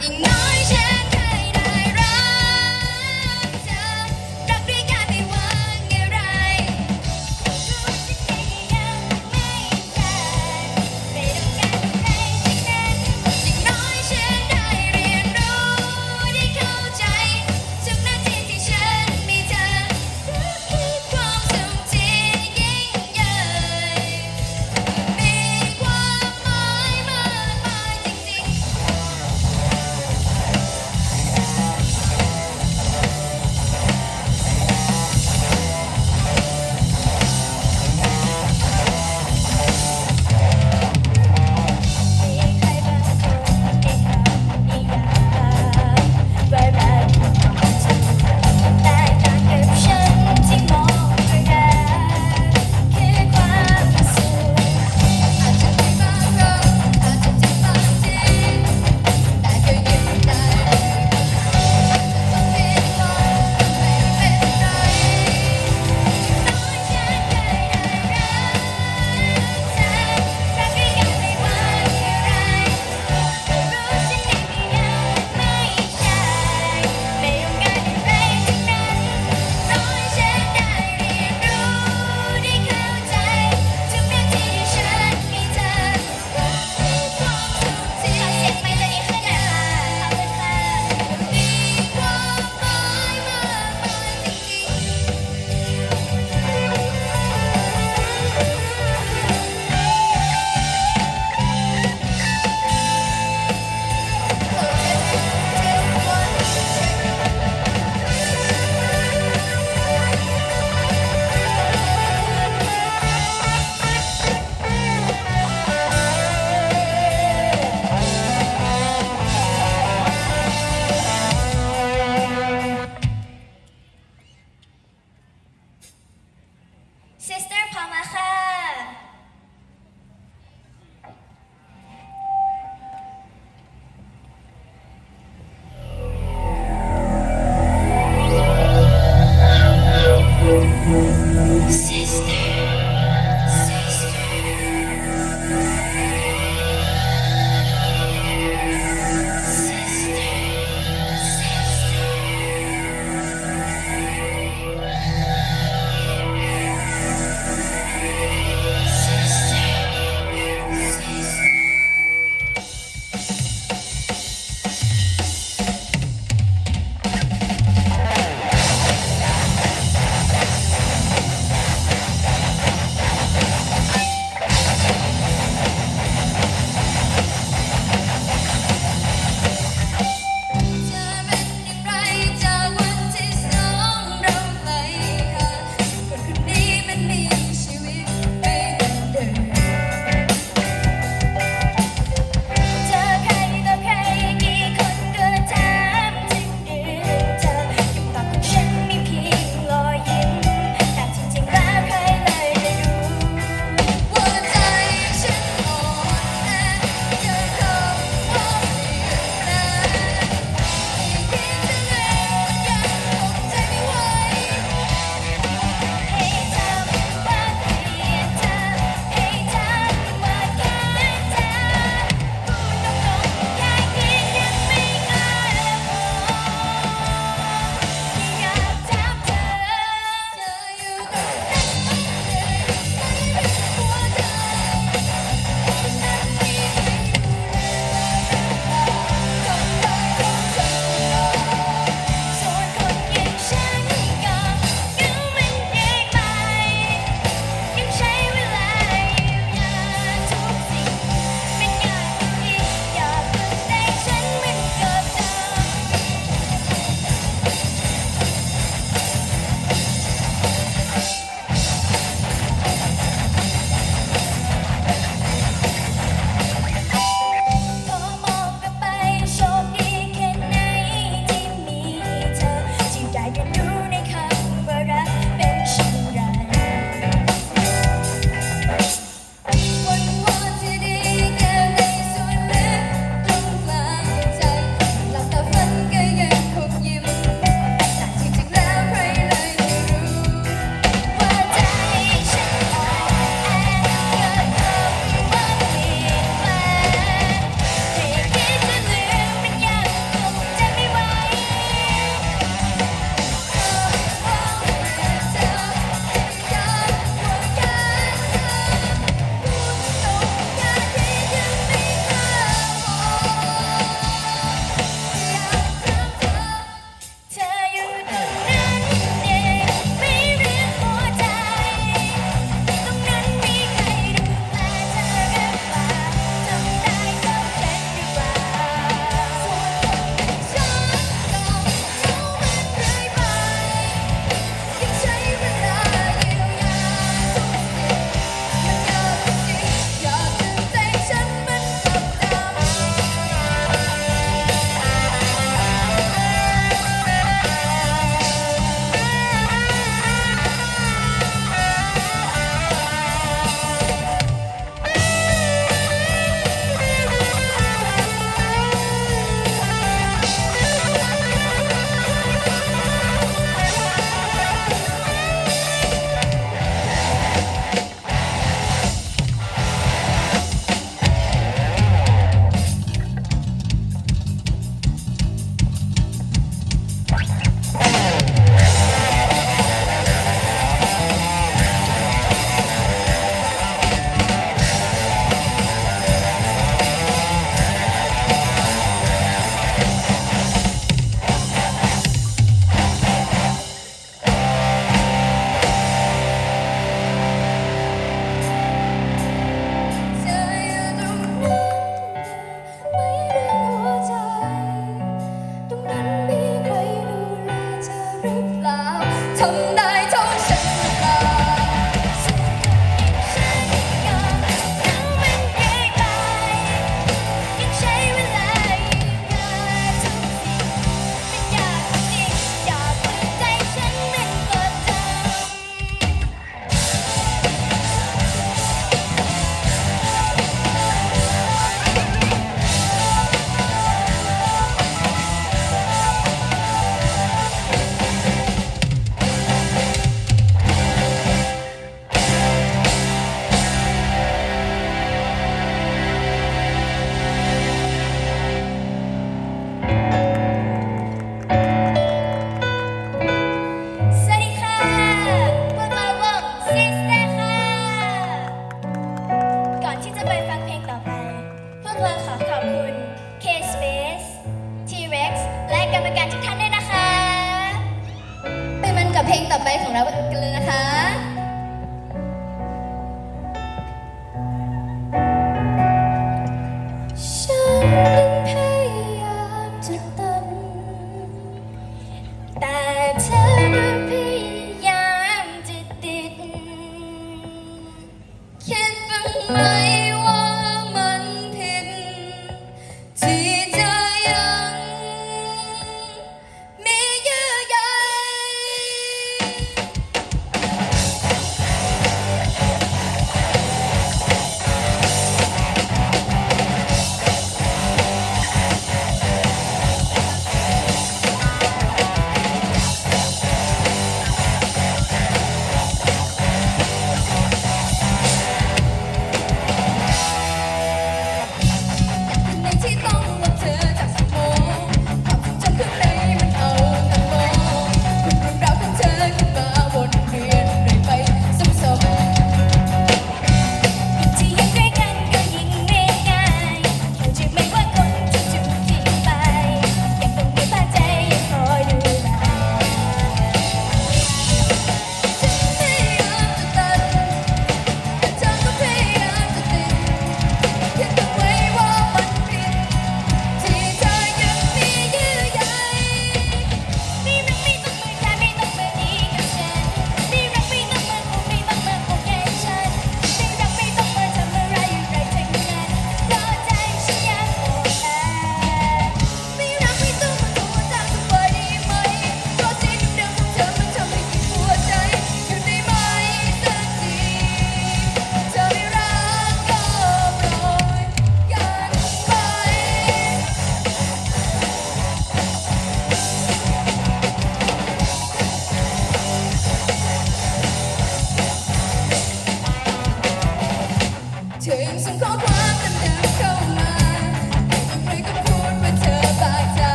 อย่ Sister.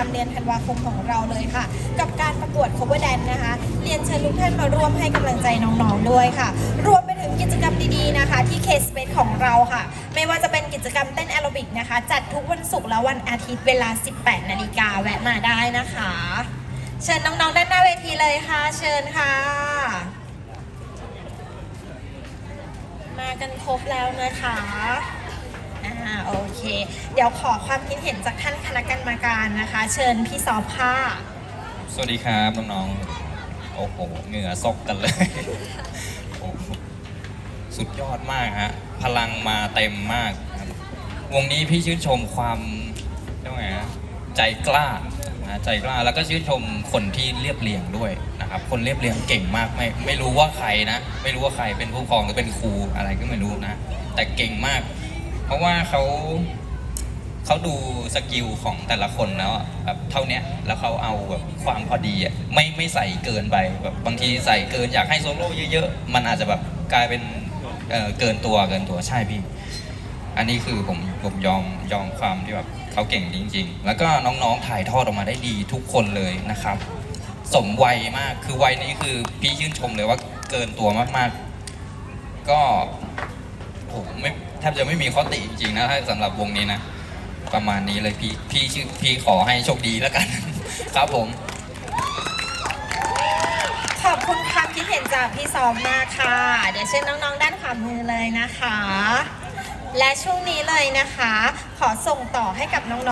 รมเดือนธันวาคมของเราเลยค่ะ กับการประกวด cover dance นะคะ เรียนเชิญทุกท่านมาร่วมให้กำลังใจน้องๆด้วยค่ะ รวมไปถึงกิจกรรมดีๆนะคะ ที่ K Space ของเราค่ะ ไม่ว่าจะเป็นกิจกรรมเต้นแอโรบิกนะคะ จัดทุกวันศุกร์และวันอาทิตย์เวลา 18 นาฬิกาแวะมาได้นะคะ เชิญน้องๆด้านหน้าเวทีเลยค่ะ เชิญค่ะ มากันครบแล้วนะคะอ่า โอเค เดี๋ยวขอความคิดเห็นจากท่านคณะกรรมการนะคะ เชิญพี่ซอฟค่ะ สวัสดีครับ น้องๆ โอ้โห เหงื่อซกกันเลย โอ้โห สุดยอดมากฮะ พลังมาเต็มมากครับวงนี้พี่ชื่นชมความเรียกว่าไงฮะใจกล้านะใจกล้าแล้วก็ชื่นชมคนที่เรียบเรียงด้วยนะครับ คนเรียบเรียงเก่งมากไม่ไม่รู้ว่าใครนะ ไม่รู้ว่าใครเป็นผู้ปกครองหรือเป็นครูอะไรก็ไม่รู้นะ แต่เก่งมาก เพราะว่าเขาเขาดูสกิลของแต่ละคนแล้วอะแบบเท่าเนี้ยแล้วเขาเอาแบบความพอดีอะไม่ไม่ใส่เกินไปแบบบางทีใส่เกินอยากให้โซโล่เยอะๆ มันอาจจะแบบกลายเป็นเอ่อเกินตัวเกินตัวใช่พี่ อันนี้คือผมผมยอมยอมความที่แบบเขาเก่งจริง ๆ แล้วก็น้องๆถ่ายทอดออกมาได้ดีทุกคนเลยนะครับ สมวัยมากคือวัยนี้คือพี่ชื่นชมเลยว่าเกินตัวมากๆ ก็ผมไม่ แทบจะไม่มีข้อติจริงๆนะถ้าสำหรับวงนี้นะ ประมาณนี้เลยพี่พี่ชื่อพี่ขอให้โชคดีแล้วกัน ครับผม ขอบคุณความคิดเห็นจากพี่ซอมมากค่ะ เดี๋ยวเชิญน้องๆ ด้านขวามือเลยนะคะ และช่วงนี้เลยนะคะ ขอส่งต่อให้กับน้องๆ